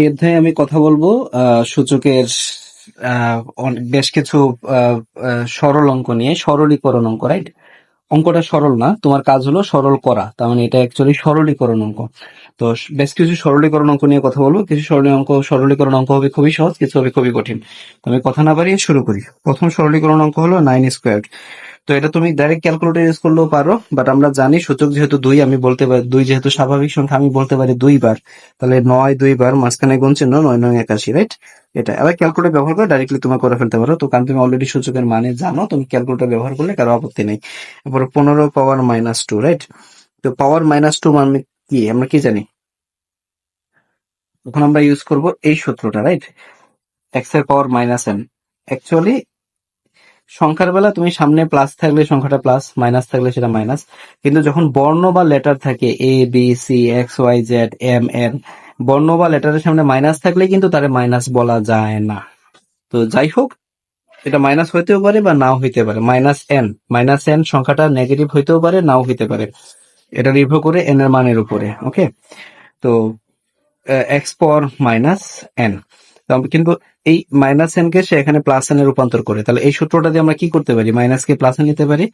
এই অধ্যায়ে আমি কথা বলব। সূচকের বেশ কিছু সরল অঙ্ক নিয়ে। সরলীকরণ অঙ্ক রাইট অঙ্কটা সরল না। তোমার কাজ হলো সরল করা। তার মানে এটা অ্যাকচুয়ালি সরলীকরণ অঙ্ক। তো বেশ কিছু সরলীকরণ অঙ্ক নিয়ে কথা বলব। কিছু সরলীকরণ অঙ্ক সরলীকরণ অঙ্ক হবে খুবই সহজ, কিছু হবে খুবই কঠিন। তো আমি কথা না বাড়িয়ে শুরু করি। প্রথম সরলীকরণ অঙ্ক হলো নাইন স্কোয়ার তো এটা তুমি ডাইরেক্ট ক্যালকুলেটর ইউজ করলেও পারো বাট আমরা জানি সূচক যেহেতু দুই, আমি বলতে পারি, দুই যেহেতু স্বাভাবিক সংখ্যা, আমি বলতে পারি দুইবার। তাহলে নয় দুইবার, মাঝখানে গুণ চিহ্ন নয় নয় একাশি রাইট এটা, আবার ক্যালকুলেটর ব্যবহার করে ডাইরেক্টলি তুমি করে ফেলতে পারো। তো কারণ তুমি অলরেডি সূচকের মানে জানো, তুমি ক্যালকুলেটর ব্যবহার করলে কারও আপত্তি নেই। এরপরে পনেরো পাওয়ার মাইনাস টু রাইট তো পাওয়ার মাইনাস টু মানে কি? আমরা কি জানি? তখন আমরা ইউজ করব এই সূত্রটা রাইট এক্সের পাওয়ার মাইনাস এন অ্যাকচুয়ালি সংখ্যার বেলা তুমি সামনে প্লাস থাকলে সংখ্যাটা প্লাস মাইনাস থাকলে সেটা মাইনাস কিন্তু যখন বর্ণ বা লেটার থাকে A B C X Y Z M N বর্ণ বা লেটারের সামনে মাইনাস থাকলে কিন্তু তারে মাইনাস বলা যায় না। তো যাই হোক, এটা মাইনাস হইতেও পারে বা নাও হইতে পারে। মাইনাস এন মাইনাস এন সংখ্যাটা নেগেটিভ হইতেও পারে, নাও হইতে পারে। এটা নির্ভর করে এন এর মানের উপরে ওকে তো এক্স পাওয়ার মাইনাস এন কিন্তু এই মাইনাস এন কে সে এখানে প্লাস এন এ রূপান্তর করে। তাহলে এই সূত্রটা দিয়ে আমরা কি করতে পারি? মাইনাস কে প্লাস নিতে পারি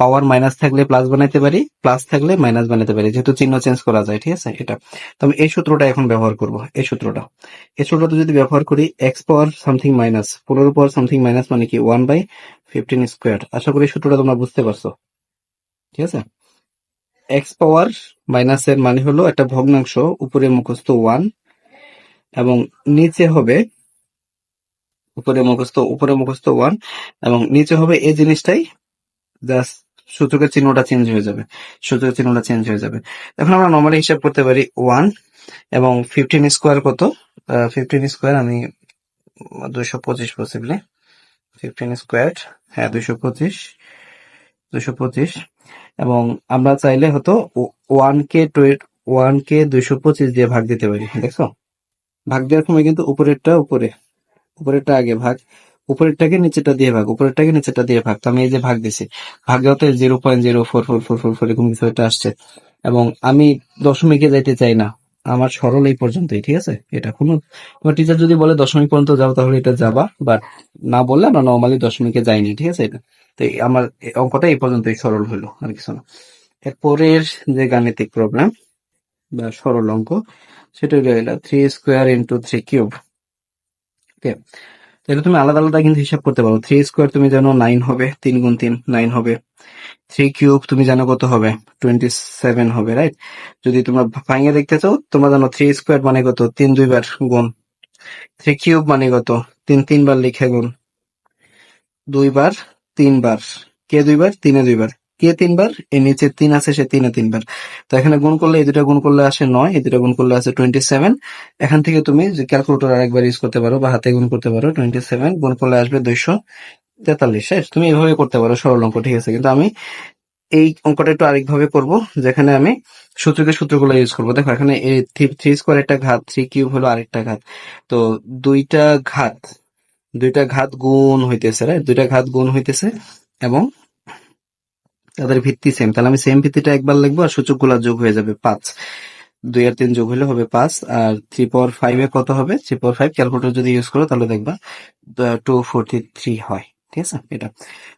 পাওয়ার মাইনাস থাকলে প্লাস বানাইতে পারি প্লাস থাকলে মাইনাস বানাতে পারি। যেহেতু চিহ্ন চেঞ্জ করা যায়, ঠিক আছে? এটা। তো আমি এই সূত্রটা এখন ব্যবহার করব, এই সূত্রটা। এই সূত্রটা যদি ব্যবহার করি এক্স পাওয়ার সামথিং মাইনাস পনেরো পাওয়ার সামথিং মাইনাস মানে কি? ওয়ান বাই ফিফটিন স্কোয়ার আশা করি সূত্রটা তোমরা বুঝতে পারছ। ঠিক আছে? এক্স পাওয়ার মাইনাস এর মানে হলো একটা ভগ্নাংশ উপরে মুখস্থ ওয়ান এবং নিচে হবে উপরে মুখস্থ উপরে মুখস্থ ওয়ান এবং নিচে হবে এই জিনিসটাই জাস্ট সূচকের চিহ্নটা চেঞ্জ হয়ে যাবে। সূচকের চিহ্নটা চেঞ্জ হয়ে যাবে। এখন আমরা নর্মালি হিসাব করতে পারি ওয়ান এবং ফিফটিন স্কোয়ার কত? ফিফটিন স্কোয়ার আমি দুইশো পঁচিশ পসিবলি ফিফটিন স্কোয়ার হ্যাঁ দুইশো পঁচিশ দুইশো পঁচিশ। এবং আমরা চাইলে হতো ওয়ান কে ওয়ান কে দুইশো পঁচিশ দিয়ে ভাগ দিতে পারি, দেখছ? ভাগ দেওয়ার সময় কিন্তু উপরেরটা উপরে, উপরেরটা আগে ভাগ, উপরেরটাকে নিচেটা দিয়ে ভাগ, উপরেরটাকে নিচেটা দিয়ে ভাগ। তো আমি এই যে ভাগ দিছি, ভাগ দেওয়াতে zero point zero four four four four four এরকম কিছু একটা আসছে। এবং আমি দশমিকে যাইতে চাই না, আমার সরল এই পর্যন্তই, ঠিক আছে? এটা কোনো, তোমার টিচার যদি বলে দশমিক পর্যন্ত যাও তাহলে এটা যাবা বাট না বললে আমরা নর্মালি দশমিকে যাইনি, ঠিক আছে? এটা, তো আমার অঙ্কটা এই পর্যন্তই সরল হলো আর কিছু না। এরপরের যে গাণিতিক প্রবলেম বা সরল অঙ্ক সেটা হলো three square into three cube okay তাহলে তুমি আলাদা আলাদা কিন্তু হিসাব করতে পারো। থ্রি স্কোয়ার তুমি জানো নাইন হবে, তিন গুণ তিন নাইন হবে। থ্রি কিউব তুমি জানো কত হবে? টোয়েন্টি সেভেন হবে রাইট যদি তোমরা ভাঙিয়ে দেখতে চাও, তোমরা জানো থ্রি স্কোয়ার মানে কত? তিন দুইবার গুণ। থ্রি কিউব মানে কত? তিন তিনবার লিখে গুণ। দুইবার তিনবার। কে দুইবার? তিনে দুইবার। কে তিনবার? এর নিচে তিন আছে, সে তিনে তিনবার। তো এখানে গুণ করলে, এই দুটা গুণ করলে আসে নয়, এই দুটা গুণ করলে আসে টোয়েন্টি সেভেন এখান থেকে তুমি ক্যালকুলেটর আরেকবার ইউজ করতে পারো বা হাতে গুণ করতে পারো টোয়েন্টি সেভেন গুণ করলে আসবে দুইশো তেতাল্লিশ। শেষ তুমি এভাবে করতে পারো, সরল অঙ্ক, ঠিক আছে? কিন্তু আমি এই অঙ্কটা একটু আরেকভাবে করব, যেখানে আমি সূত্রকে সূত্রগুলো ইউজ করব। দেখো, এখানে থ্রি স্কোয়ার একটা ঘাত থ্রি কিউব হলো আরেকটা ঘাত। তো দুইটা ঘাত দুইটা ঘাত গুণ হইতেছে রাইট দুইটা ঘাত গুণ হইতেছে এবং তাদের ভিত্তি সেম তাহলে আমি সেম ভিত্তিটা একবার লিখব আর সূচকগুলো যোগ হয়ে যাবে পাঁচ। দুই আর তিন যোগ হলে হবে পাঁচ। আর থ্রি পাওয়ার ফাইভ এ কত হবে? থ্রি পাওয়ার ফাইভ ক্যালকুলেটর যদি ইউজ করো তাহলে দেখবা টু ফোরটি থ্রি হয়। ঠিক আছে? এটা।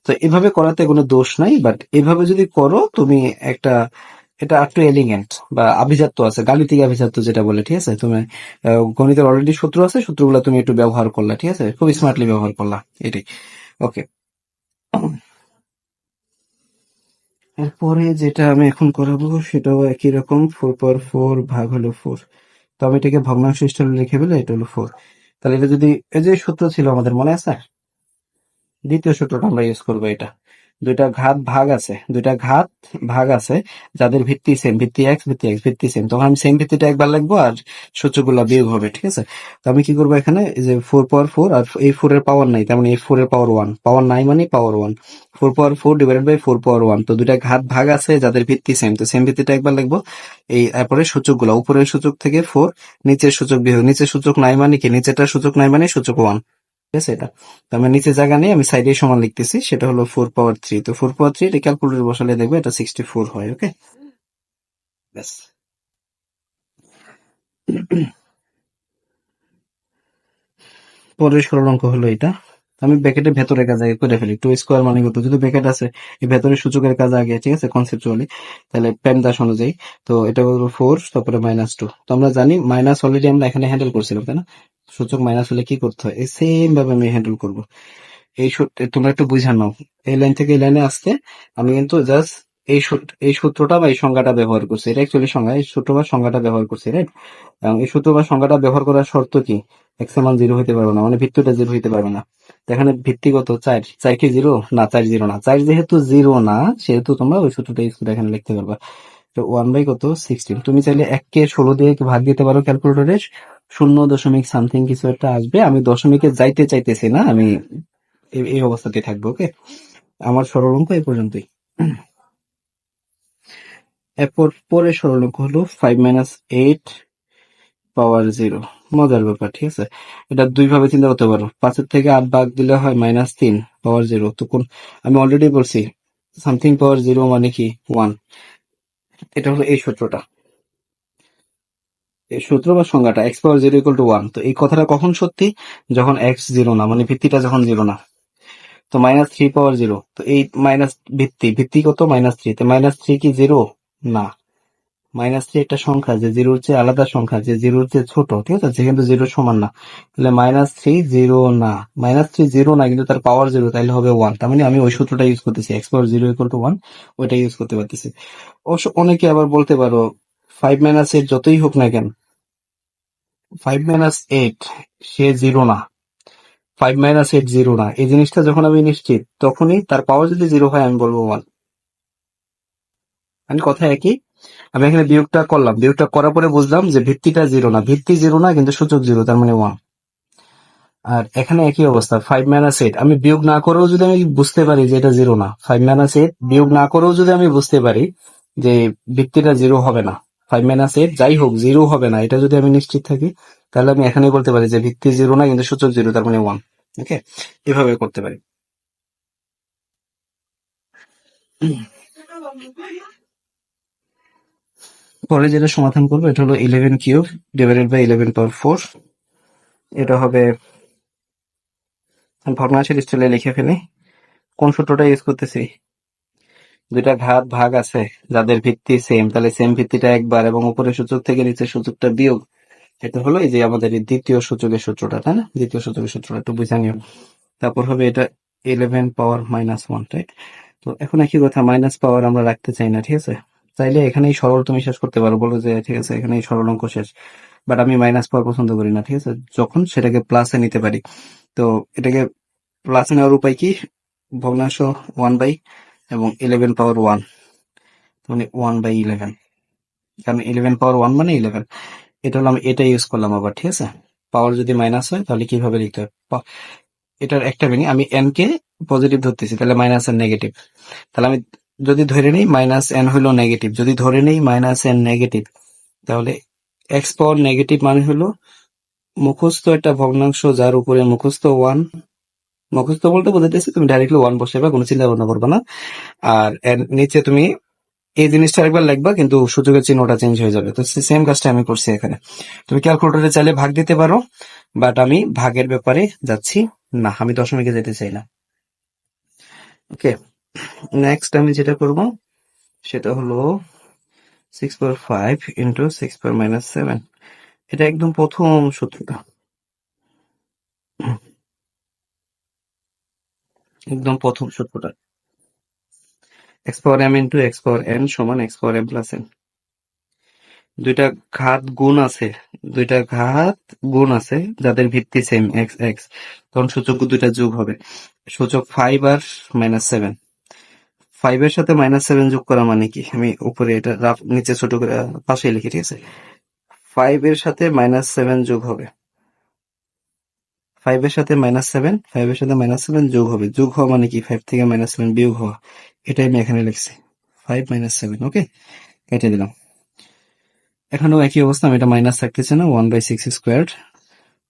তো এভাবে করাতে কোনো দোষ নাই বাট এভাবে যদি করো, তুমি একটা, এটা একটু এলিগেন্ট বা আভিজাত্য আছে, গাণিতিক আভিজাত্য যেটা বলে, ঠিক আছে? তুমি গণিতের অলরেডি সূত্র আছে, সূত্রগুলো তুমি একটু ব্যবহার করলা, ঠিক আছে? খুব স্মার্টলি ব্যবহার করলা, এটাই। ওকে এরপরে যেটা আমি এখন করাবো, সেটাও একই রকম ফোর পর ফোর ভাগ হলো ফোর তো আমি এটাকে ভগ্নাংশ হিসেবে লিখে ফেলে, এটা হলো ফোর তাহলে এটা যদি, এই যে সূত্র ছিল আমাদের মনে আছে? দ্বিতীয় সূত্রটা আমরা ইউজ করব এটা। দুইটা ঘাত ভাগ আছে, দুইটা ঘাত ভাগ আছে, যাদের ভিত্তি সেম ভিত্তি এক্স ভিত্তি এক্স ভিত্তি সেম তখন আমি সেম ভিত্তিটা একবার লিখব আর সূত্রগুলো বিয়োগ হবে, ঠিক আছে? তো আমি কি করব এখানে? যে ফোর পাওয়ার ফোর আর এই ফোর এর পাওয়ার নাই তেমন এই ফোর এর পাওয়ার ওয়ান পাওয়ার নাই মানে power one four power four divided by four power one তো দুইটা ঘাত ভাগ আছে, যাদের ভিত্তি সেম তো সেম ভিত্তিটা একবার লিখব। এই তারপরে সূচকগুলো উপরের সূচক থেকে ফোর নিচের সূচক বিয়োগ। নিচের সূচক নাই মানে কি? নিচেরটা সূচক নাই মানে সূচক ওয়ান ঠিক আছে এটা? তো আমার নিচে জায়গা নেই, আমি সাইডে সমান লিখতেছি, সেটা হলো ফোর পাওয়ার থ্রি তো ফোর পাওয়ার থ্রি এটা ক্যালকুলেটর বসালে দেখবে এটা সিক্সটি ফোর হয় ওকে ব্যাস। পরের সরল অঙ্ক হলো এটা। আমি ব্যাকেটের ভেতরে কাজ আগে করে ফেলি টু স্কোয়ার মানে কত? যদি ব্যাকেট আছে, এই ভেতরে সূচকের কাজ আগে, ঠিক আছে কনসেপচুয়ালি তাহলে প্যান দাস অনুযায়ী। তো এটা হলো ফোর তারপরে মাইনাস টু তো আমরা জানি মাইনাস অলরেডি আমরা এখানে হ্যান্ডেল করছিলাম, তাই না? সূচক মাইনাস হলে কি করতে হয়? এই সেম ভাবে আমি হ্যান্ডেল করব। এই তোমরা একটু বুঝা নাও। এই লাইন থেকে এই লাইনে আসতে আমি কিন্তু জাস্ট এই এই সূত্রটা বা এই সংজ্ঞাটা ব্যবহার করছি। এটা অ্যাকচুয়ালি সংজ্ঞা, এই সূত্র বা সংজ্ঞাটা ব্যবহার করছি রাইট এবং এই সূত্র বা সংজ্ঞাটা ব্যবহার করার শর্ত কি? এক্স মান জিরো হইতে পারবে না মানে ভিত্তিটা জিরো হইতে পারবে না। এখানে ভিত্তিগত চার চার কি জিরো না, চার জিরো না। চার যেহেতু জিরো না, সেহেতু তোমরা ওই সূত্রটা এখানে লিখতে পারবা। তো ওয়ান বাই কত? সিক্সটিন তুমি চাইলে এককে ষোলো দিয়ে ভাগ দিতে পারো ক্যালকুলেটরে শূন্য দশমিক সামথিং কিছু একটা আসবে। আমি দশমিকে যাইতে চাইতেছি না। আমি এই- অবস্থাতে থাকব ওকে আমার সরল অঙ্ক এই পর্যন্তই। এরপর পরের সরল অঙ্ক হলো five minus eight power zero মজার ব্যাপার, ঠিক আছে? এটা দুই ভাবে চিন্তা করতে পারো। পাঁচের থেকে আট ভাগ দিলে হয় মাইনাস তিন পাওয়ার জিরো তো কোন আমি অলরেডি বলছি সামথিং পাওয়ার জিরো মানে কি? ওয়ান এটা হলো এই সূত্রটা। এই সূত্র বা সংজ্ঞাটা X power zero equal to one তো এই কথাটা কখন সত্যি? যখন এক্স জিরো না মানে ভিত্তিটা যখন জিরো না। তো মাইনাস থ্রি পাওয়ার জিরো তো এই মাইনাস ভিত্তি ভিত্তি কত? মাইনাস থ্রি তো মাইনাস থ্রি কি জিরো না। মাইনাস থ্রি একটা সংখ্যা, যে জিরোর চেয়ে আলাদা সংখ্যা, যে জিরোর চেয়ে ছোট, ঠিক আছে? যে কিন্তু জিরো সমান না। তাহলে মাইনাস থ্রি জিরো না। মাইনাস থ্রি জিরো না, কিন্তু তার পাওয়ার জিরো তাহলে হবে ওয়ান। তার মানে আমি ওই সূত্রটা ইউজ করতেছি। X power zero equal to one ওইটা ইউজ করতে পারতেছি। অবশ্য অনেকে আবার বলতে পারো ফাইভ মাইনাস এইট যতই হোক না কেন ফাইভ মাইনাস এইট সে জিরো না। ফাইভ মাইনাস এইট জিরো না। এই জিনিসটা যখন আমি নিশ্চিত, তখনই তার পাওয়ার যদি জিরো হয়, আমি বলব ওয়ান মানে কথা একই? আমি এখানে বিয়োগটা করলাম। বিয়োগটা করার পরে বুঝলাম যে ভিত্তিটা জিরো না। ভিত্তি জিরো না, কিন্তু সূচক জিরো তার মানে ওয়ান আর এখানে একই অবস্থা ফাইভ মাইনাস এইট আমি বিয়োগ না করেও যদি আমি বুঝতে পারি যে এটা জিরো না ফাইভ মাইনাস এইট বিয়োগ না করেও যদি আমি বুঝতে পারি যে ভিত্তিটা জিরো হবে না ফাইভ মাইনাস এইট যাই হোক জিরো হবে না, এটা যদি আমি নিশ্চিত থাকি, তাহলে আমি এখানেই বলতে পারি যে ভিত্তি জিরো না, কিন্তু সূচক জিরো তার মানে ওয়ান ওকে এভাবে করতে পারি। পরে যেটা সমাধান করব, এটা হলো eleven cube divided by eleven power four এটা হবে ভগ্নাংশের স্টাইলে লিখে ফেলি। কোন সূত্রটা ইউজ করতেছি? দুইটা ঘাত ভাগ আছে, যাদের ভিত্তি সেম তাহলে সেম ভিত্তিটা একবার এবং উপরে সূচক থেকে নিচে সূচকটা বিয়োগ। এটা হলো এই যে আমাদের দ্বিতীয় সূচকের সূত্রটা, তাই না? দ্বিতীয় সূচকের সূত্রটা, একটু বুঝা নিও। তারপর হবে এটা eleven power minus one right তো এখন একই কথা মাইনাস পাওয়ার আমরা রাখতে চাই না, ঠিক আছে? চাইলে এখানেই সরল তুমি শেষ করতে পারো। বলো যে, ঠিক আছে, এখানেই সরল অঙ্ক শেষ। বাট আমি মাইনাস পাওয়ার পছন্দ করি না, ঠিক আছে? যখন সেটাকে প্লাসে নিতে পারি। তো এটাকে প্লাস নেওয়ার উপায় কি? ভগ্নাংশ ওয়ান বাই এবং ইলেভেন পাওয়ার ওয়ান মানে ওয়ান বাই ইলেভেন কারণ ইলেভেন পাওয়ার ওয়ান মানে ইলেভেন এটা হলো আমি এটা ইউজ করলাম আবার, ঠিক আছে? পাওয়ার যদি মাইনাস হয়, তাহলে কীভাবে লিখতে হয়? এটার একটা মিনিং আমি এন কে পজিটিভ ধরতেছি, তাহলে মাইনাস এন নেগেটিভ তাহলে আমি যদি ধরে নেই মাইনাস এন হলো নেগেটিভ যদি ধরে নেই মাইনাস এন নেগেটিভ তাহলে এক্স পাওয়ার নেগেটিভ মানে হলো মুখস্থ একটা ভগ্নাংশ যার উপরে মুখস্থ ওয়ান মুখস্থ বলতে বোঝাইতেছি তুমি ডাইরেক্টলি ওয়ান বসাইবা, কোনো চিন্তা ভাবনা করবে না। আর নিচে তুমি এই জিনিসটা একবার লিখবা, কিন্তু সূচকের চিহ্নটা চেঞ্জ হয়ে যাবে। তো সেম কাজটা আমি করছি এখানে। তুমি ক্যালকুলেটরে চাইলে ভাগ দিতে পারো বাট আমি ভাগের ব্যাপারে যাচ্ছি না। আমি দশমিকে যেতে চাই না। ওকে নেক্সট আমি যেটা করব, সেটা হলো six power five into six power minus seven এটা একদম প্রথম সূত্রটা। একদম প্রথম সূত্রটা। X power M into X power N সমান X power M plus N দুইটা ঘাত গুণ আছে, দুইটা ঘাত গুণ আছে, যাদের ভিত্তি সেম এক্স এক্স তখন সূচক দুইটা যোগ হবে। সূচক ফাইভ আর মাইনাস সেভেন ফাইভ এর সাথে মাইনাস সেভেন যোগ করা মানে কি? আমি উপরে এটা রাফ নিচে ছোট করে পাশে লিখি, ঠিক আছে? ফাইভ এর সাথে মাইনাস সেভেন যোগ হবে। ফাইভ এর সাথে মাইনাস সেভেন ফাইভ এর সাথে মাইনাস সেভেন যোগ হবে। যোগ হওয়া মানে কি? ফাইভ থেকে মাইনাস সেভেন বিয়োগ হওয়া। এটাই আমি এখানে লিখছি। ফাইভ মাইনাস সেভেন ওকে কেটে দিলাম। এখানেও একই অবস্থা, আমি এটা মাইনাস থাকতেছে না one by six square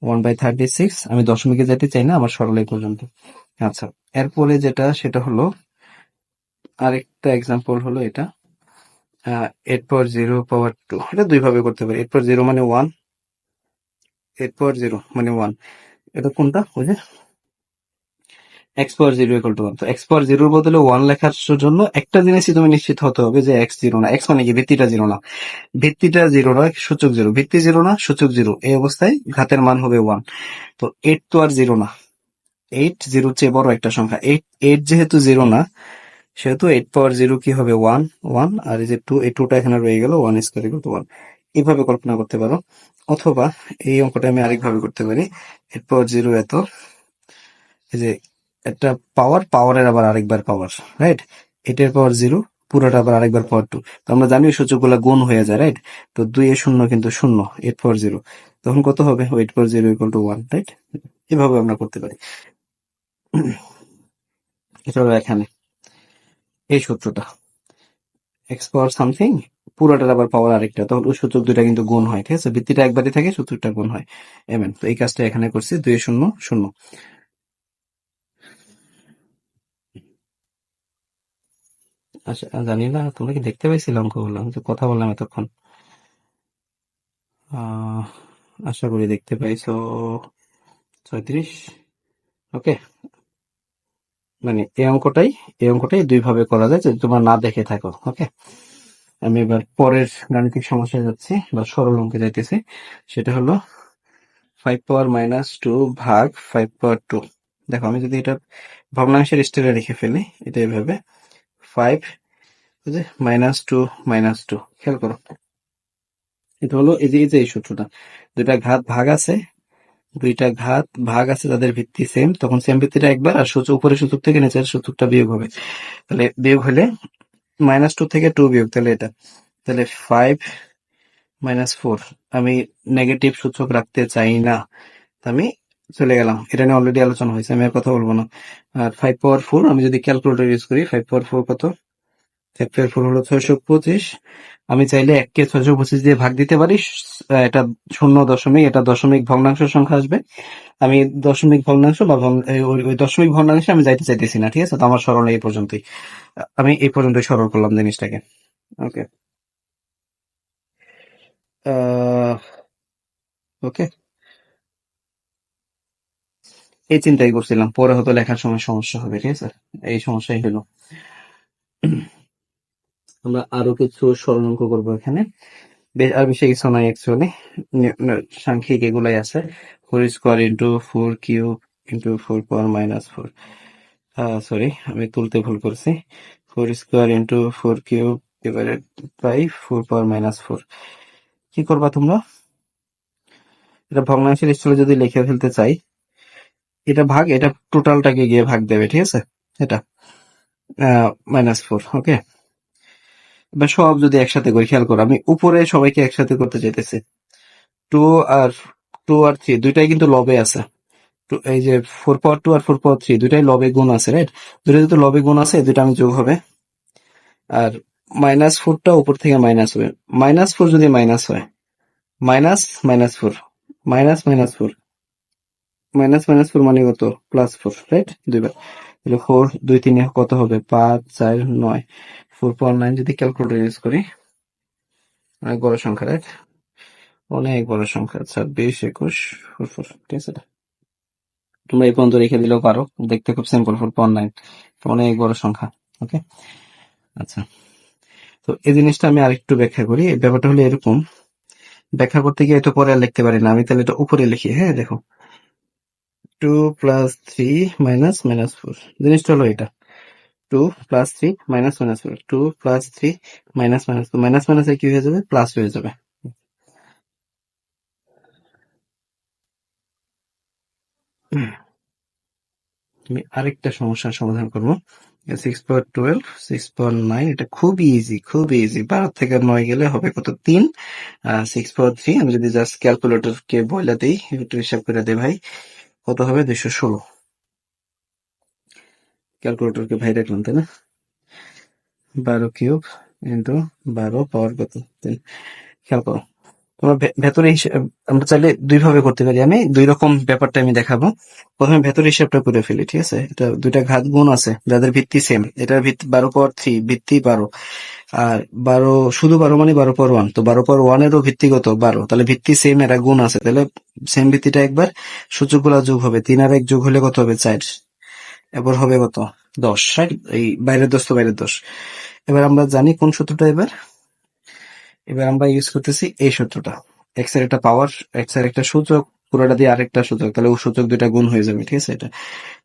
one by thirty six আমি দশমিকে যেতে চাই না, আমার সরল পর্যন্ত। আচ্ছা এরপরে যেটা, সেটা হলো আরেকটা এক্সাম্পল হলো এটা। Eight power zero power two এটা দুই ভাবে করতে পারি। এইট পাওয়ার জিরো মানে ওয়ান এইট পাওয়ার জিরো মানে ওয়ান এটা কোনটা? যে X power zero equal to one তো এক্স পাওয়ার জিরোর বদলে ওয়ান লেখার জন্য একটা জিনিসই তুমি নিশ্চিত হতে হবে যে এক্স জিরো না। এক্স মানে কি? ভিত্তিটা জিরো না। ভিত্তিটা জিরো নয়, সূচক জিরো ভিত্তি জিরো না, সূচক জিরো এই অবস্থায় ঘাতের মান হবে ওয়ান তো এইট তো আর জিরো না। এইট জিরোর চেয়ে বড় একটা সংখ্যা। এইট এইট যেহেতু জিরো না সেহেতু এইট পাওয়ার জিরো কি হবে ওয়ান ওয়ান আর এই যে টু এই টুটা এখানে রয়ে গেল one square equal to one এইভাবে কল্পনা করতে পারো। অথবা এই অঙ্কটা আমি আরেকভাবে করতে পারি। এইট পাওয়ার জিরো এত, এই যে একটা পাওয়ার পাওয়ারের আবার আরেকবার পাওয়ার রাইট এটার পাওয়ার জিরো পুরোটা আবার আরেকবার পাওয়ার টু তো আমরা জানি সূচকগুলো গুণ হয়ে যায় রাইট তো দুই এ শূন্য কিন্তু শূন্য এইট পাওয়ার জিরো তখন কত হবে? Eight power zero equal to one right এভাবে আমরা করতে পারি। এটা হলো এখানে। এই সূত্রটা। এক্স পাওয়ার সামথিং পুরোটার আবার পাওয়ার আরেকটা। তখন ওই সূচক দুইটা কিন্তু গুণ হয়, ঠিক আছে? ভিত্তিটা একবারই থাকে, সূত্রটা গুণ হয়। এমএন তো এই কাজটা এখানে করছি, দুই শূন্য শূন্য। আচ্ছা জানি না, তোমরা কি দেখতে পাইছিলে অঙ্কগুলো? আমি তো কথা বললাম এতক্ষণ। আশা করি দেখতে পাইছো। ছয়ত্রিশ? ওকে মানে এই অঙ্কটাই এই অঙ্কটাই দুই ভাবে করা যায়, যদি তোমরা না দেখে থাকো ওকে আমি এবার পরের গাণিতিক সমস্যায় যাচ্ছি, বা সরল অঙ্কে যাইতেছি। সেটা হলো ফাইভ পাওয়ার মাইনাস টু ভাগ ফাইভ পাওয়ার টু দেখো, আমি যদি এটা ভগ্নাংশের স্টেলে লিখে ফেলি, এটা এভাবে। Five minus two minus two খেয়াল করো। এটা হলো এই যে এই যে এই সূত্রটা। দুইটা ঘাত ভাগ আছে দুইটা ঘাত ভাগ আছে তাদের ভিত্তি সেম তখন সেম ভিত্তিটা একবার আর সূচক উপরের সূচক থেকে নিচের সূচকটা বিয়োগ হবে। তাহলে বিয়োগ হলে মাইনাস টু থেকে টু বিয়োগ, তাহলে এটা। তাহলে ফাইভ মাইনাস ফোর আমি নেগেটিভ সূচক রাখতে চাই না। আমি চলে গেলাম। এটা নিয়ে অলরেডি আলোচনা হয়েছে, আমি আর কথা বলব না। আর ফাইভ পাওয়ার ফোর আমি যদি ক্যালকুলেটর ইউজ করি ফাইভ পাওয়ার ফোর কত? পাওয়ার ফোর ছয়শো পঁচিশ। আমি চাইলে এককে ছয়শো পঁচিশ দিয়ে ভাগ দিতে পারি। এটা শূন্য দশমিক, এটা দশমিক ভগ্নাংশ সংখ্যা আসবে। আমি দশমিক ভগ্নাংশ বা ওই দশমিক ভগ্নাংশে আমি যাইতে চাইতেছি না, ঠিক আছে? তো আমার স্মরণ এই পর্যন্তই। আমি এই পর্যন্তই সরল করলাম জিনিসটাকে। ওকে। ওকে। এই চিন্তাই করছিলাম, পরে হয়তো লেখার সময় সমস্যা হবে, ঠিক আছে? এই সমস্যাই হলো। আমরা আরও কিছু সরল অঙ্ক করব এখানে। আর বেশি কিছু নাই অ্যাকচুয়ালি সাংখ্যিক এগুলাই আছে। Four square into four cube into four power minus four sorry আমি তুলতে ভুল করছি। Four square into four cube divided by four power minus four কি করবা তোমরা? এটা ভগ্নাংশের স্কুলে যদি লিখে ফেলতে চাই, এটা ভাগ, এটা টোটালটাকে গিয়ে ভাগ দেবে, ঠিক আছে? এটা মাইনাস ফোর ওকে এবার সব যদি একসাথে করি, খেয়াল করো, আমি উপরে সবাইকে একসাথে করতে চাইতেছি। টু আর টু আর থ্রি দুইটাই কিন্তু লবে আছে। এই যে ফোর পাওয়ার টু আর ফোর পাওয়ার থ্রি দুইটাই লবে গুণ আছে রাইট দুইটা যেহেতু লবে গুণ আছে দুইটা আমি যোগ হবে। আর মাইনাস ফোরটা উপর থেকে মাইনাস হবে। মাইনাস ফোর যদি মাইনাস হয় minus minus four minus minus four minus minus four মানে কত? প্লাস ফোর রাইট দুইবার। ফোর দুই, তিনে কত হবে? পাঁচ, চার, নয়। ফোর পাওয়ার নাইন যদি ক্যালকুলেটর ইউজ করি, অনেক বড় সংখ্যা, রাইট? অনেক বড় সংখ্যা ছাব্বিশ একুশ, ফোর ফোর ঠিক আছে? তোমরা এই পর্যন্ত রেখে দিলেও পারো, দেখতে খুব সিম্পল ফোর পাওয়ার নাইন অনেক বড় সংখ্যা, ওকে? আচ্ছা তো এই জিনিসটা আমি আরেকটু ব্যাখ্যা করি। ব্যাপারটা হলো এরকম, ব্যাখ্যা করতে গিয়ে তো পরে আর লিখতে পারি না, আমি তাহলে এটা উপরে লিখি হ্যাঁ দেখো। Two plus three minus minus four, জিনিসটা হলো এটা। Two plus three minus minus four two plus three minus minus four minus minus কি হয়ে যাবে প্লাস হয়ে যাবে আমি আরেকটা সমস্যার সমাধান করব। Six power twelve six power nine এটা খুবই ইজি খুবই ইজি বারো থেকে নয় গেলে হবে কত? তিন। সিক্স পাওয়ার থ্রি আমি যদি জাস্ট ক্যালকুলেটর কে বইলা দিই, একটু হিসাব করে দে ভাই, কত হবে? দুইশো ষোলো। ক্যালকুলেটরকে ভাই রাখলাম, তাই না? বারো কিউব ইন্টু বারো পাওয়ার কত? খেয়াল করো, তোমরা ভেতরে হিসেব আমরা চাইলে দুই ভাবে করতে পারি। আমি দুই রকম ব্যাপারটা আমি দেখাবো। প্রথমে ভেতরে হিসাবটা করে ফেলি, ঠিক আছে? এটা দুইটা ঘাত গুণ আছে, যাদের ভিত্তি সেম এটার ভিত্তি বারো পাওয়ার থ্রি ভিত্তি বারো। আর বারো, শুধু বারো মানে বারো পর ওয়ান তো বারো পর ওয়ানেরও ভিত্তি কত বারো। তাহলে ভিত্তি সেম এরা গুণ আছে। তাহলে সেম ভিত্তিটা একবার সূচকগুলা যোগ হবে। তিন আর এক যোগ হলে কত হবে? চার। এবার হবে কত? দশ, right? এই বাইরের দশ তো বাইরের দশ এবার আমরা জানি কোন সূত্রটা এবার? এবার আমরা ইউজ করতেছি এই সূত্রটা। এক্সের একটা পাওয়ার এক্সের একটা সূচক, পুরোটা দিয়ে আরেকটা সূচক, তাহলে ও সূচক দুইটা গুণ হয়ে যাবে, ঠিক আছে এটা?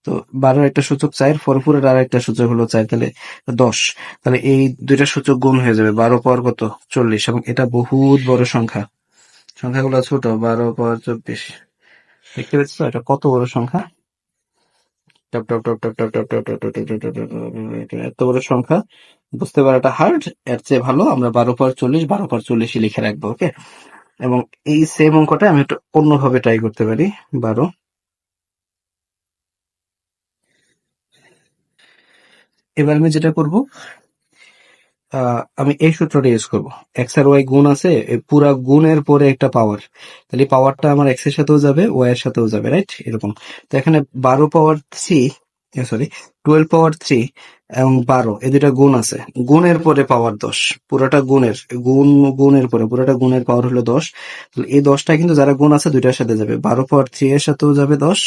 তো বারোর একটা সূচক চার, পর পুরোটা আর একটা সূচক হলো চার, তাহলে দশ। তাহলে এই দুইটা সূচক গুণ হয়ে যাবে, বারো পর কত? চল্লিশ, এবং এটা বহুত বড় সংখ্যা। সংখ্যাগুলো ছোট, বারো পর চব্বিশ। দেখতে পাচ্ছ এটা কত বড় সংখ্যা? এত বড় সংখ্যা, বুঝতে পারাটা হার্ড এর চেয়ে ভালো আমরা বারো পার চল্লিশ, বারো পর চল্লিশই লিখে রাখব ওকে এবং এই সেম অঙ্কটা আমি একটু অন্যভাবে ট্রাই করতে পারি, বারো। এবার আমি যেটা করব আমি এই সূত্রটা ইউজ করব। এক্স আর ওয়াই গুণ আছে পুরা গুণের পরে একটা পাওয়ার তাহলে পাওয়ারটা আমার এক্সের সাথেও যাবে ওয়াই এর সাথেও যাবে রাইট এরকম। তো এখানে বারো power three sorry twelve power three এবং বারো, এই দুটা গুণ আছে। গুণের পরে পাওয়ার দশ, পুরোটা গুণের, গুণ, গুণের পরে, পুরোটা গুণের পাওয়ার হলো দশ। তাহলে এই দশটা কিন্তু যারা গুণ আছে, দুইটার সাথে যাবে। বারো পাওয়ার থ্রি এর সাথেও যাবে দশ,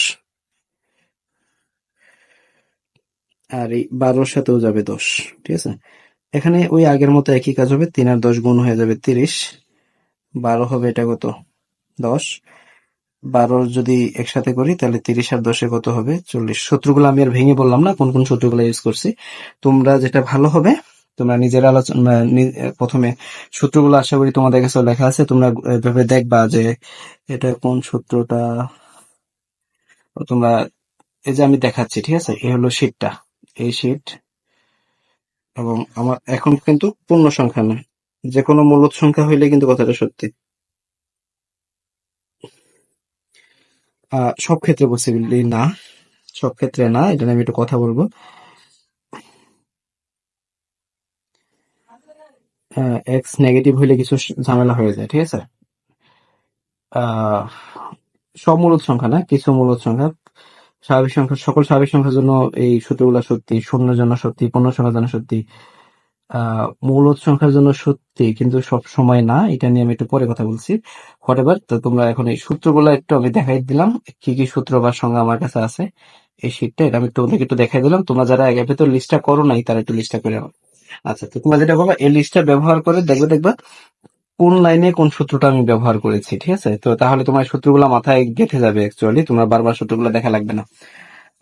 আর এই বারোর সাথেও যাবে দশ, ঠিক আছে? এখানে ওই আগের মতো একই কাজ হবে, তিন আর দশ গুণ হয়ে যাবে তিরিশ। বারো হবে এটা কত? দশ। বারো যদি একসাথে করি, তাহলে তিরিশ আর দশে কত হবে? চল্লিশ। সূত্রগুলো আমি আর ভেঙে বললাম না, কোন কোন সূত্রগুলো ইউজ করছি। তোমরা যেটা ভালো হবে, তোমরা নিজের আলোচনা প্রথমে সূত্রগুলো আশা করি তোমাদের কাছে লেখা আছে, তোমরা এভাবে দেখবা যে এটা কোন সূত্রটা তোমরা, এই যে আমি দেখাচ্ছি, ঠিক আছে? এই হলো শীটটা এই শীট এবং আমার এখন কিন্তু পূর্ণ সংখ্যা নয়। যে কোনো মূলত সংখ্যা হইলে কিন্তু কথাটা সত্যি। সব ক্ষেত্রে পসিবিলি না। সব ক্ষেত্রে না, এটা নিয়ে আমি একটু কথা বলব। এক্স নেগেটিভ হইলে কিছু ঝামেলা হয়ে যায়, ঠিক আছে? সব মূলত সংখ্যা না, কিছু মূলত সংখ্যা স্বাভাবিক সংখ্যা, সকল স্বাভাবিক সংখ্যার জন্য এই সূত্রগুলো সত্যি, শূন্যের জন্য সত্যি পূর্ণ সংখ্যার জন্য সত্যি মূলত সংখ্যার জন্য সত্যি, কিন্তু সব সময় না, এটা নিয়ে আমি একটু পরে কথা বলছি। হোয়াট এভার তো তোমরা এখন এই সূত্রগুলো একটু আমি দেখাই দিলাম, কি কি সূত্র বা সংখ্যা আমার কাছে আছে এই শীটটা এটা আমি তোমাদেরকে একটু দেখাই দিলাম। তোমরা যারা আগে ভেতর লিস্টটা করো নাই, তারা একটু লিস্টটা করে আচ্ছা তো তোমরা যেটা বলো, এই লিস্টটা ব্যবহার করে দেখবে, দেখবা কোন লাইনে কোন সূত্রটা আমি ব্যবহার করেছি, ঠিক আছে? তো তাহলে তোমার সূত্রগুলো মাথায় গেঁথে যাবে অ্যাকচুয়ালি তোমার বারবার সূত্রগুলো দেখা লাগবে না।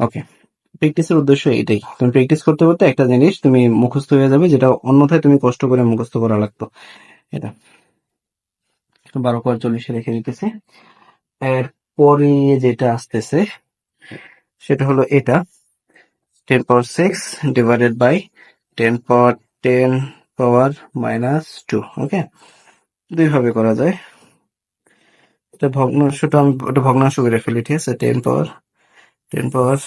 ওকে প্র্যাকটিসের উদ্দেশ্য এটাই। তুমি প্র্যাকটিস করতে করতে একটা জিনিস তুমি মুখস্থ হয়ে যাবে, যেটা অন্যথায় তুমি কষ্ট করে মুখস্থ করা লাগতো। এটা। বারো পর চল্লিশে রেখে দিতেছি। এরপরে যেটা আসতেছে, সেটা হলো এটা। Ten power six divided by ten power ten power minus two okay দুইভাবে করা যায়। এটা ভগ্নাংশটা আমি ওটা ভগ্নাংশ করে ফেলি, ঠিক আছে? Ten power ten power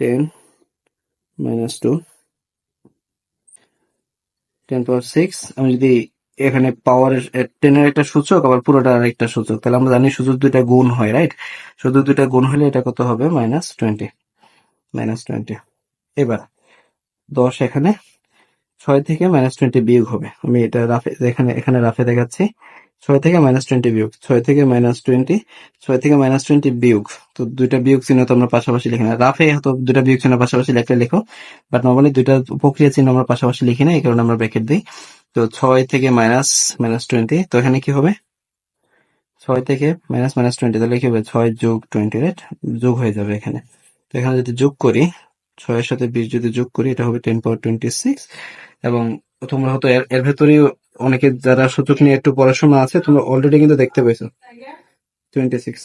ten minus two ten power six আমি যদি এখানে পাওয়ারের টেনের একটা সূচক, আবার পুরোটা আর একটা সূচক। তাহলে আমরা জানি শুধু দুইটা গুণ হয় রাইট শুধু দুইটা গুণ হলে এটা কত হবে? মাইনাস টোয়েন্টি মাইনাস টোয়েন্টি এবার, দশ এখানে ছয় থেকে মাইনাস টোয়েন্টি বিয়োগ হবে। আমি এটা রাফে, এখানে এখানে রাফে দেখাচ্ছি। ছয় থেকে মাইনাস টোয়েন্টি বিয়োগ, ছয় থেকে মাইনাস টোয়েন্টি ছয় থেকে মাইনাস টোয়েন্টি বিয়োগ। তো দুইটা বিয়োগ চিহ্ন তো আমরা পাশাপাশি লিখি না। রাফে হয়তো দুইটা বিয়োগ চিহ্ন পাশাপাশি লেখলে লেখো বাট নর্মালি দুইটা প্রক্রিয়া চিহ্ন আমরা পাশাপাশি লিখি না, এই কারণে আমরা ব্র্যাকেট দিই। তো ছয় থেকে মাইনাস মাইনাস টোয়েন্টি তো এখানে কি হবে? ছয় থেকে মাইনাস মাইনাস টোয়েন্টি তাহলে কি হবে? ছয় যোগ টোয়েন্টি রাইট যোগ হয়ে যাবে এখানে। তো এখানে যদি যোগ করি, ছয়ের সাথে বিশ যদি যোগ করি, এটা হবে টেন পাওয়ার টোয়েন্টি সিক্স এবং তোমরা হয়তো এর ভেতরেই অনেকে যারা সূচক নিয়ে একটু পড়াশোনা আছে, তোমরা অলরেডি কিন্তু দেখতে পেয়েছ। টোয়েন্টি সিক্স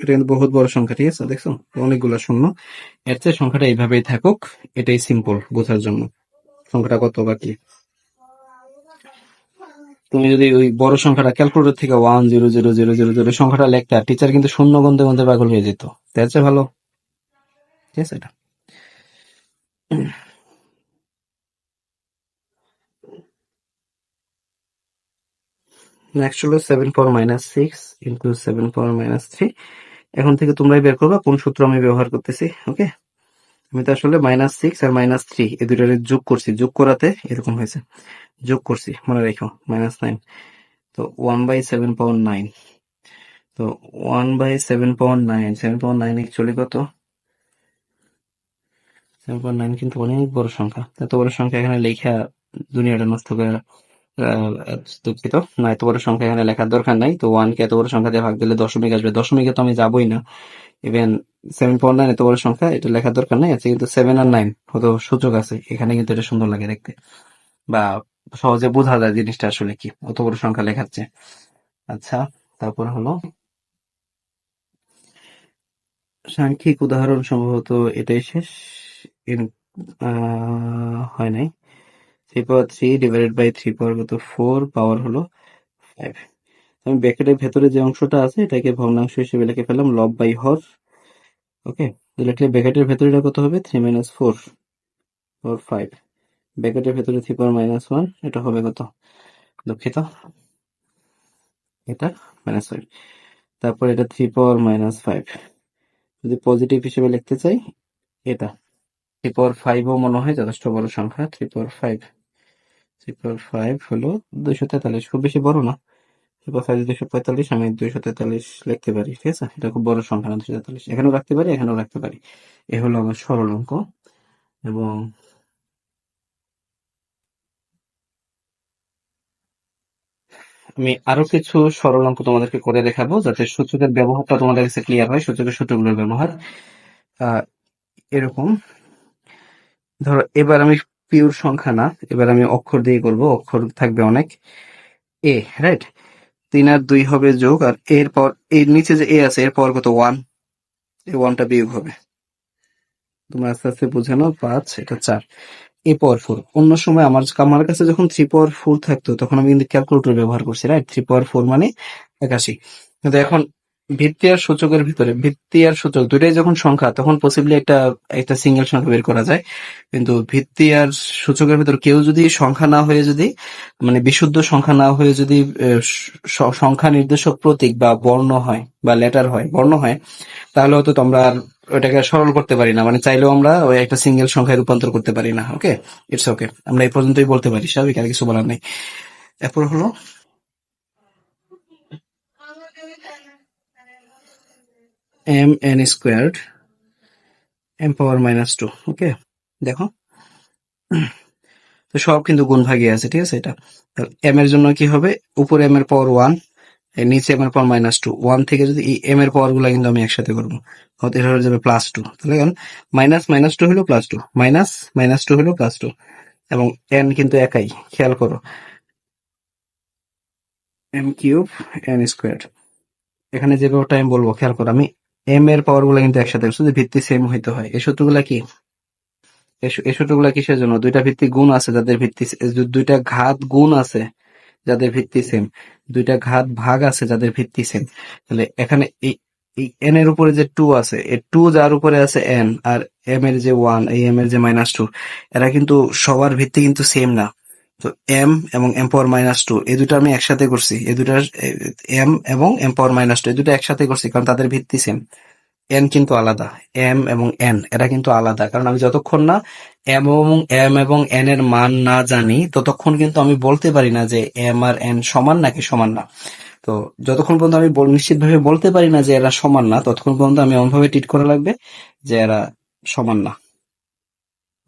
এটা কিন্তু বহুত বড় সংখ্যা, ঠিক আছে? দেখছ? অনেকগুলো শূন্য। এর চেয়ে সংখ্যাটা এইভাবেই থাকুক, এটাই সিম্পল বোঝার জন্য। সংখ্যাটা কত বা কি? তুমি যদি ওই বড় সংখ্যাটা ক্যালকুলেটর থেকে one zero zero zero zero zero সংখ্যাটা লেখতে আর টিচার কিন্তু শূন্য গন্ধে গন্ধে পাগল হয়ে যেত। তার চেয়ে ভালো। ঠিক আছে এটা? Next seven power minus six into seven power minus three এখন থেকে তোমরাই বের করবা কোন সূত্র আমি ব্যবহার করতেছি ওকে আমি তো আসলে মাইনাস সিক্স আর মাইনাস থ্রি এই দুটার যোগ করছি। যোগ করাতে এরকম হয়েছে। যোগ করছি, মনে রেখো মাইনাস নাইন তো one by seven power nine তো one by seven power nine seven power nine actually কত? সেভেন পাওয়ার নাইন কিন্তু অনেক বড় সংখ্যা। এত বড় সংখ্যা এখানে লেখা দুনিয়াটা নষ্ট করে দুঃখিত। না, এত বড় সংখ্যা এখানে লেখার দরকার নাই। তো ওয়ান কে এত বড় সংখ্যা দিয়ে ভাগ দিলে দশমিক আসবে। দশমিকে তো আমি যাবোই না। ইভেন সেভেন পয়েন্ট নাইন এত বড় সংখ্যা, এটা লেখার দরকার নাই। আছে কিন্তু সেভেন আর নাইন হতো সূচক আছে। এখানে কিন্তু এটা সুন্দর লাগে দেখতে। বা সহজে বোঝা যায় জিনিসটা আসলে কি। অত বড় সংখ্যা লেখাচ্ছে আচ্ছা তারপর হলো সাংখ্যিক উদাহরণ সম্ভবত এটাই শেষ। হয় নাই। Three power three divided by three power কত? ফোর পাওয়ার হলো ফাইভ আমি ব্র্যাকেটের ভেতরে যে অংশটা আছে, এটাকে ভগ্নাংশ হিসেবে লিখে ফেললাম লব বাই হর ওকে লিখলে ব্র্যাকেটের ভেতরে এটা কত হবে? Three minus four four five ব্র্যাকেটের ভেতরে থ্রি পাওয়ার মাইনাস ওয়ান এটা হবে কত? দুঃখিত। এটা মাইনাস ফাইভ তারপর এটা থ্রি পাওয়ার মাইনাস ফাইভ যদি পজিটিভ হিসেবে লিখতে চাই, এটা। থ্রি পাওয়ার ফাইভও মনে হয় যথেষ্ট বড় সংখ্যা three power five power five হলো দুইশো তেতাল্লিশ, খুব বেশি বড় না। পাওয়ার ফাইভ দুইশো পঁয়তাল্লিশ, আমি দুইশো তেতাল্লিশ লিখতে পারি, ঠিক আছে? এটা খুব বড় সংখ্যা না, দুইশো তেতাল্লিশ। এখানেও রাখতে পারি, এখানেও রাখতে পারি। এ হলো আমার সরল অঙ্ক। এবং আমি আরও কিছু সরল অঙ্ক তোমাদেরকে করে দেখাবো, যাতে সূচকের ব্যবহারটা তোমাদের কাছে ক্লিয়ার হয়, সূচকের সূত্রগুলোর ব্যবহার। এরকম। ধরো, এবার আমি পিওর সংখ্যা না। এবার আমি অক্ষর দিয়ে করব। অক্ষর থাকবে অনেক। এ রাইট তিন আর দুই হবে যোগ, আর এর পর, এর নিচে যে এ আছে, এর পর কত? ওয়ান এই ওয়ানটা বিয়োগ হবে। তোমরা আস্তে আস্তে বুঝে নাও, পাঁচ, এটা চার। এ পাওয়ার ফোর অন্য সময় আমার আমার কাছে যখন থ্রি পাওয়ার ফোর থাকতো, তখন আমি কিন্তু ক্যালকুলেটর ব্যবহার করছি রাইট থ্রি পাওয়ার ফোর মানে একাশি। কিন্তু এখন ভিত্তি আর সূচকের ভিতরে, ভিত্তি আর সূচক দুটাই যখন সংখ্যা, তখন পসিবলি একটা একটা সিঙ্গেল সংখ্যা বের করা যায়। কিন্তু ভিত্তি আর সূচকের ভিতর কেউ যদি সংখ্যা না হয়ে যদি মানে বিশুদ্ধ সংখ্যা না হয়ে যদি সংখ্যা নির্দেশক প্রতীক বা বর্ণ হয় বা লেটার হয়, বর্ণ হয়, তাহলে হয়তো তোমরা আর ওইটাকে সরল করতে পারি না। মানে চাইলেও আমরা ওই একটা সিঙ্গেল সংখ্যায় রূপান্তর করতে পারি না ওকে ইটস ওকে আমরা এই পর্যন্তই বলতে পারি স্বাভাবিক আর কিছু বলার নেই। এরপর হলো M N squared M power minus two okay দেখো। তো সব কিন্তু গুণ ভাগই আছে, ঠিক আছে? এটা। এম এর জন্য কি হবে? উপরে এম এর পাওয়ার ওয়ান নিচে এম এর পাওয়ার মাইনাস টু ওয়ান থেকে যদি এম এর পাওয়ারগুলা কিন্তু আমি একসাথে করব। এটা হয়ে যাবে প্লাস টু তাহলে এখন মাইনাস মাইনাস টু হলো plus two minus minus two হলো প্লাস টু এবং এন কিন্তু একাই, খেয়াল করো। এম কিউব এন স্কোয়ার এখানে যে ব্যাপারটা আমি বলব, খেয়াল করো আমি এম এর পাওয়ারগুলা কিন্তু একসাথে যদি ভিত্তি সেম হইতে হয়। এই সূত্রগুলা কি? এই সূত্রগুলা কিসের জন্য? দুইটা ভিত্তি গুণ আছে যাদের ভিত্তি দুইটা ঘাত গুণ আছে যাদের ভিত্তি সেম দুইটা ঘাত ভাগ আছে যাদের ভিত্তি সেম তাহলে এখানে এই এন এর উপরে যে টু আছে টু যার উপরে আছে এন আর এম এর যে ওয়ান এই এম এর যে মাইনাস টু এরা কিন্তু সবার ভিত্তি কিন্তু সেম না। তো এম এবং এম পাওয়ার মাইনাস টু এই দুটো আমি একসাথে করছি। এই দুটো এম এবং এম পাওয়ার মাইনাস টু এই দুটো একসাথে করছি কারণ তাদের ভিত্তি সেম এন কিন্তু আলাদা এম এবং এন এরা কিন্তু আলাদা। কারণ আমি যতক্ষণ না এম এবং এম এবং এন এর মান না জানি, ততক্ষণ কিন্তু আমি বলতে পারি না যে এম আর এন সমান নাকি সমান না। তো যতক্ষণ পর্যন্ত আমি নিশ্চিত ভাবে বলতে পারি না যে এরা সমান না, ততক্ষণ পর্যন্ত আমি এমনভাবে ট্রিট করা লাগবে যে এরা সমান না।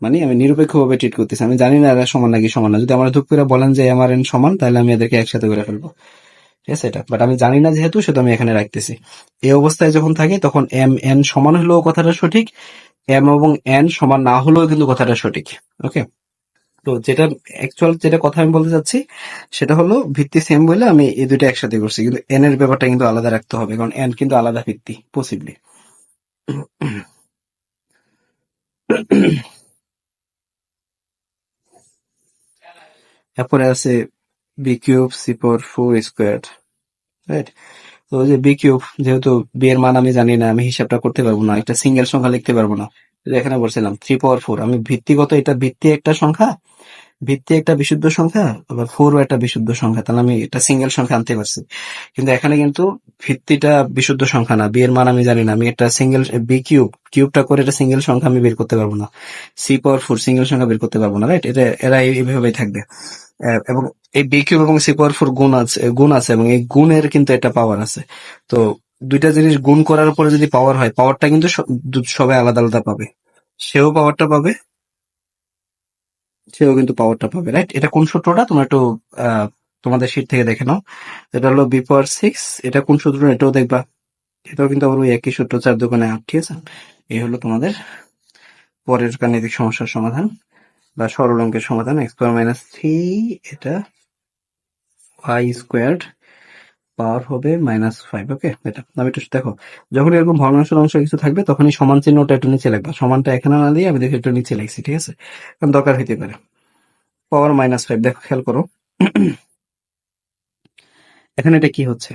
মানে আমি নিরপেক্ষ ভাবে ট্রিট করতেছি। আমি জানি না এরা সমান নাকি সমান না। যদি আমার ধূপ করে বলেন যে এম আর এন সমান, তাহলে আমি এদেরকে একসাথে করে ফেলব। ঠিক আছে? এটা বাট আমি জানি না যেহেতু সেটা আমি এখানে রাখতেছি। এই অবস্থায় যখন থাকে, তখন এম এন সমান হলেও কথাটা সঠিক, এম এবং এন সমান না হলেও কিন্তু কথাটা সঠিক। ওকে? তো যেটা অ্যাকচুয়াল যেটা কথা আমি বলতে চাচ্ছি, সেটা হলো ভিত্তি সেম বলে আমি এই দুটো একসাথে করছি। কিন্তু এন এর ব্যাপারটা কিন্তু আলাদা রাখতে হবে, কারণ এন কিন্তু আলাদা ভিত্তি পসিবলি এরপরে আছে B cube C four four square right তো যে বি কিউব যেহেতু বি এর মান আমি জানি না, আমি হিসাবটা করতে পারব না, একটা সিঙ্গেল সংখ্যা লিখতে পারব না। এখানে বলছিলাম থ্রি পাওয়ার ফোর আমি ভিত্তিগত এটা ভিত্তি একটা সংখ্যা ভিত্তি একটা বিশুদ্ধ সংখ্যা, আবার ফোর একটা বিশুদ্ধ সংখ্যা। তাহলে আমি এটা সিঙ্গেল সংখ্যা আনতে পারছি। কিন্তু এখানে কিন্তু ভিত্তিটা বিশুদ্ধ সংখ্যা না। বি এর মান আমি জানি না। আমি একটা সিঙ্গেল বি কিউব কিউবটা করে এটা সিঙ্গেল সংখ্যা আমি বের করতে পারব না। সি পাওয়ার ফোর সিঙ্গেল সংখ্যা বের করতে পারব না রাইট এটা, এরা এইভাবেই থাকবে। এবং এই বি কিউব এবং সি পাওয়ার ফোর গুণ আছে গুণ আছে, এবং এই গুণের কিন্তু একটা পাওয়ার আছে। তো দুইটা জিনিস গুণ করার পরে যদি পাওয়ার হয় পাওয়ারটা কিন্তু সবাই আলাদা আলাদা পাবে। সেও পাওয়ারটা পাবে সেও কিন্তু পাওয়ারটা পাবে রাইট এটা কোন সূত্রটা? তোমরা একটু তোমাদের শীট থেকে দেখে নাও। এটা হলো বি পাওয়ার সিক্স এটা কোন সূত্র এটাও দেখবা। এটাও কিন্তু আবার ওই একই সূত্র চার দোকানে আট, ঠিক আছে? এই হলো তোমাদের পরের গাণিতিক সমস্যার সমাধান বা সরল অঙ্কের সমাধান এক্স পাওয়ার মাইনাস থ্রি এটা ওয়াই স্কোয়ার্ড পাওয়ার হবে মাইনাস ফাইভ ওকে এটা আমি একটু দেখো যখন এরকম ভগ্নাংশের অংশ কিছু থাকবে, তখনই সমান চিহ্নটা একটু নিচে লাগবে। সমানটা এখানে না দিয়ে আমি দেখি একটু নিচে লাগছি, ঠিক আছে? দরকার হইতে পারে। পাওয়ার মাইনাস ফাইভ দেখো, খেয়াল করো। এখানে এটা কি হচ্ছে?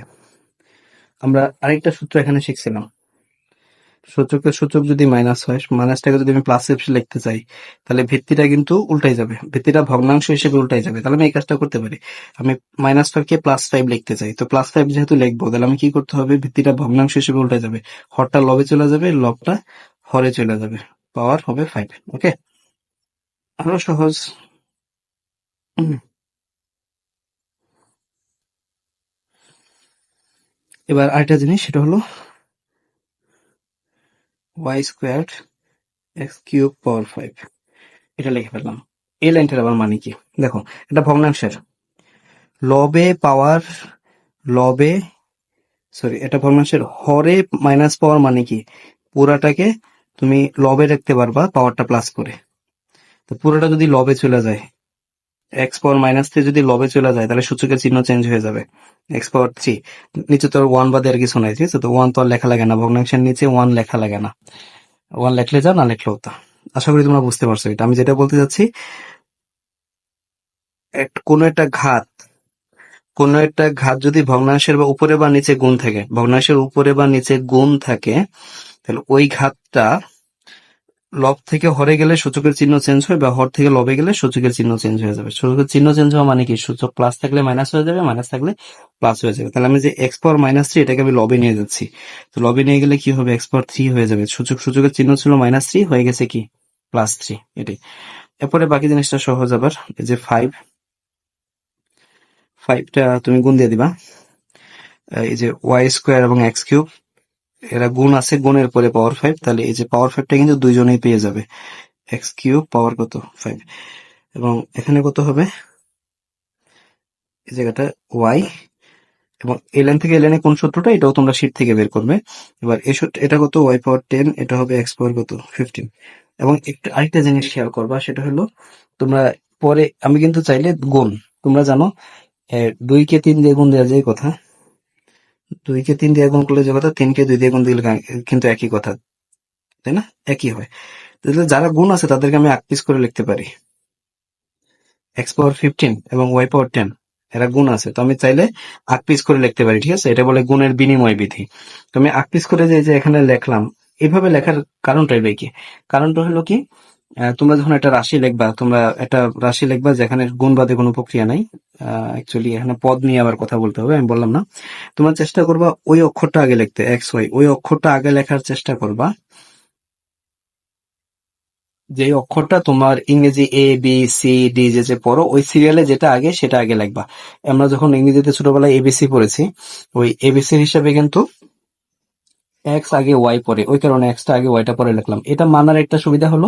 আমরা আরেকটা সূত্র এখানে শিখছিলাম। সূচকের সূচক যদি মাইনাস হয় মাইনাসটাকে যদি আমি প্লাস হিসেবে লিখতে চাই, তাহলে ভিত্তিটা কিন্তু উল্টাই যাবে। ভিত্তিটা ভগ্নাংশ হিসেবে উল্টাই যাবে। তাহলে আমি এই কাজটা করতে পারি। আমি মাইনাস ফাইভ কে প্লাস ফাইভ লিখতে চাই। তো প্লাস ফাইভ যেহেতু লিখব, তাহলে আমি কি করতে হবে? ভিত্তিটা ভগ্নাংশ হিসেবে উল্টাই যাবে। হরটা লবে চলে যাবে, লবটা হরে চলে যাবে। পাওয়ার হবে ফাইভ ওকে আরও সহজ। এবার আরেকটা জিনিস, সেটা হলো Y square X cube power five এটা লিখে ফেললাম। এই লাইনটার আবার মানে কি? দেখো, এটা ভগ্নাংশের। লবে পাওয়ার লবে সরি এটা ভগ্নাংশের। হরে মাইনাস পাওয়ার মানে কি? পুরাটাকে তুমি লবে রাখতে পারবা পাওয়ারটা প্লাস করে। তো পুরোটা যদি লবে চলে যায় এক্স পাওয়ার মাইনাস থ্রি যদি লবে চলে যায়, তাহলে সূচকের চিহ্ন চেঞ্জ হয়ে যাবে। এক্স পাওয়ার থ্রি নিচে তো ওয়ান বাদে আর কিছু নাই, ঠিক আছে? তো ওয়ান তো আর লেখা লাগে না, ভগ্নাংশের নিচে ওয়ান লেখা লাগে না। ওয়ান লেখলে যা না লেখলেও তা। আশা করি তোমরা বুঝতে পারছ এটা। আমি যেটা বলতে চাচ্ছি কোনো একটা ঘাত, কোনো একটা ঘাত যদি ভগ্নাংশের বা উপরে বা নিচে গুণ থাকে, ভগ্নাংশের উপরে বা নিচে গুণ থাকে, তাহলে ওই ঘাতটা লব থেকে হরে গেলে সূচকের চিহ্ন চেঞ্জ হয় বা হর থেকে লবে গেলে সূচকের চিহ্ন চেঞ্জ হয়ে যাবে। সূচকের চিহ্ন চেঞ্জ হওয়া মানে কি? সূচক প্লাস থাকলে মাইনাস হয়ে যাবে মাইনাস থাকলে প্লাস হয়ে যাবে। তাহলে আমি যে এক্স পাওয়ার মাইনাস থ্রি এটাকে আমি লবে নিয়ে যাচ্ছি। তো লবে নিয়ে গেলে কি হবে? এক্স পাওয়ার থ্রি হয়ে যাবে। সূচক, সূচকের চিহ্ন ছিল মাইনাস থ্রি হয়ে গেছে কি? প্লাস থ্রি এটাই। এরপরে বাকি জিনিসটা সহজ আবার, এই যে ফাইভ ফাইভটা তুমি গুণ দিয়ে দিবা। এই যে ওয়াই স্কোয়ার এবং এক্স কিউব এরা গুণ আছে, গুণের পরে পাওয়ার ফাইভ তাহলে এই যে পাওয়ার ফাইভটা কিন্তু দুইজনেই পেয়ে যাবে। এক্স কিউব পাওয়ার কত? ফাইভ এবং এখানে কত হবে? এই জায়গাটা ওয়াই এবং এই লাইন থেকে এই লাইনে কোন সূত্রটা? এটাও তোমরা শীট থেকে বের করবে। এবার এই এটা কত? ওয়াই পাওয়ার টেন এটা হবে এক্স পাওয়ার কত? ফিফটিন এবং একটু আরেকটা জিনিস খেয়াল করবা, সেটা হলো তোমরা পরে আমি কিন্তু চাইলে গুণ। তোমরা জানো দুইকে তিন দিয়ে গুণ দেওয়া যায় কথা। দুইকে তিন দিয়ে গুণ করলে যে কথা, তিনকে দুই দিয়ে গুণ দিলে কিন্তু একই কথা। তাই না? একই হয় তাহলে যারা গুণ আছে, তাদেরকে আমি আট পিস করে লিখতে পারি। এক্স পাওয়ার ফিফটিন এবং ওয়াই পাওয়ার টেন এরা গুণ আছে। তো আমি চাইলে আট পিস করে লিখতে পারি, ঠিক আছে? এটা বলে গুণের বিনিময় বিধি। তো আমি আট পিস করে যে এখানে লিখলাম এইভাবে লেখার কারণটা কারণটাই কি? কারণটা হলো কি? তোমরা যখন একটা রাশি লিখবা, তোমরা একটা রাশি লিখবা যেখানে গুণ বাদে কোনো প্রক্রিয়া নাই। অ্যাকচুয়ালি এখানে পদ নিয়ে আবার কথা বলতে হবে, আমি বললাম না। তোমরা চেষ্টা করবা ওই অক্ষরটা আগে লিখতে এক্স ওয়াই ওই অক্ষরটা আগে লেখার চেষ্টা করবা। যে অক্ষরটা তোমার ইংরেজি এ বি সি ডি যে যে পড়ো, ওই সিরিয়ালে যেটা আগে সেটা আগে লিখবা। আমরা যখন ইংরেজিতে ছোটবেলায় এবিসি পড়েছি, ওই এবিসি হিসাবে কিন্তু এক্স আগে ওয়াই পরে ওই কারণে এক্সটা আগে ওয়াইটা পরে লিখলাম। এটা মানার একটা সুবিধা হলো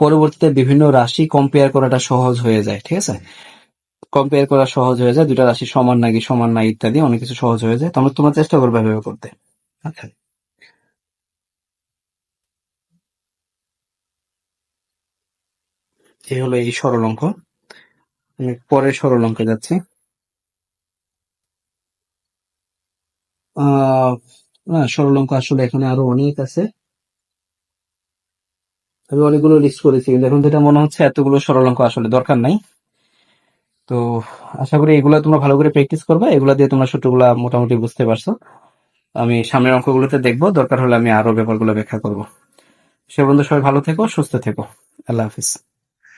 পরবর্তীতে বিভিন্ন রাশি কম্পেয়ার করাটা সহজ হয়ে যায় ঠিক আছে? কম্পেয়ার করা সহজ হয়ে যায় দুটা রাশি সমান নাকি সমান না ইত্যাদি অনেক কিছু সহজ হয়ে যায়। তোমরা তোমরা চেষ্টা করবে এভাবে করতে। আচ্ছা এই হলো এই সরল অঙ্ক। আমি পরের সরল অঙ্কে যাচ্ছি। আহ না সরল আসলে এখানে আরও অনেক আছে। আমি অনেকগুলো লিস্ট করেছি, কিন্তু এখন যেটা মনে হচ্ছে এতগুলো সরল অঙ্ক আসলে দরকার নাই। তো আশা করি এগুলা তোমরা ভালো করে প্র্যাকটিস করবে, এগুলা দিয়ে তোমরা সূত্রগুলা মোটামুটি বুঝতে পারছ। আমি সামনের অঙ্কগুলোতে দেখব, দরকার হলে আমি আরও ব্যাপারগুলো ব্যাখ্যা করব। সে বন্ধু সবাই ভালো থেকো, সুস্থ থেকো। আল্লাহ হাফিজ।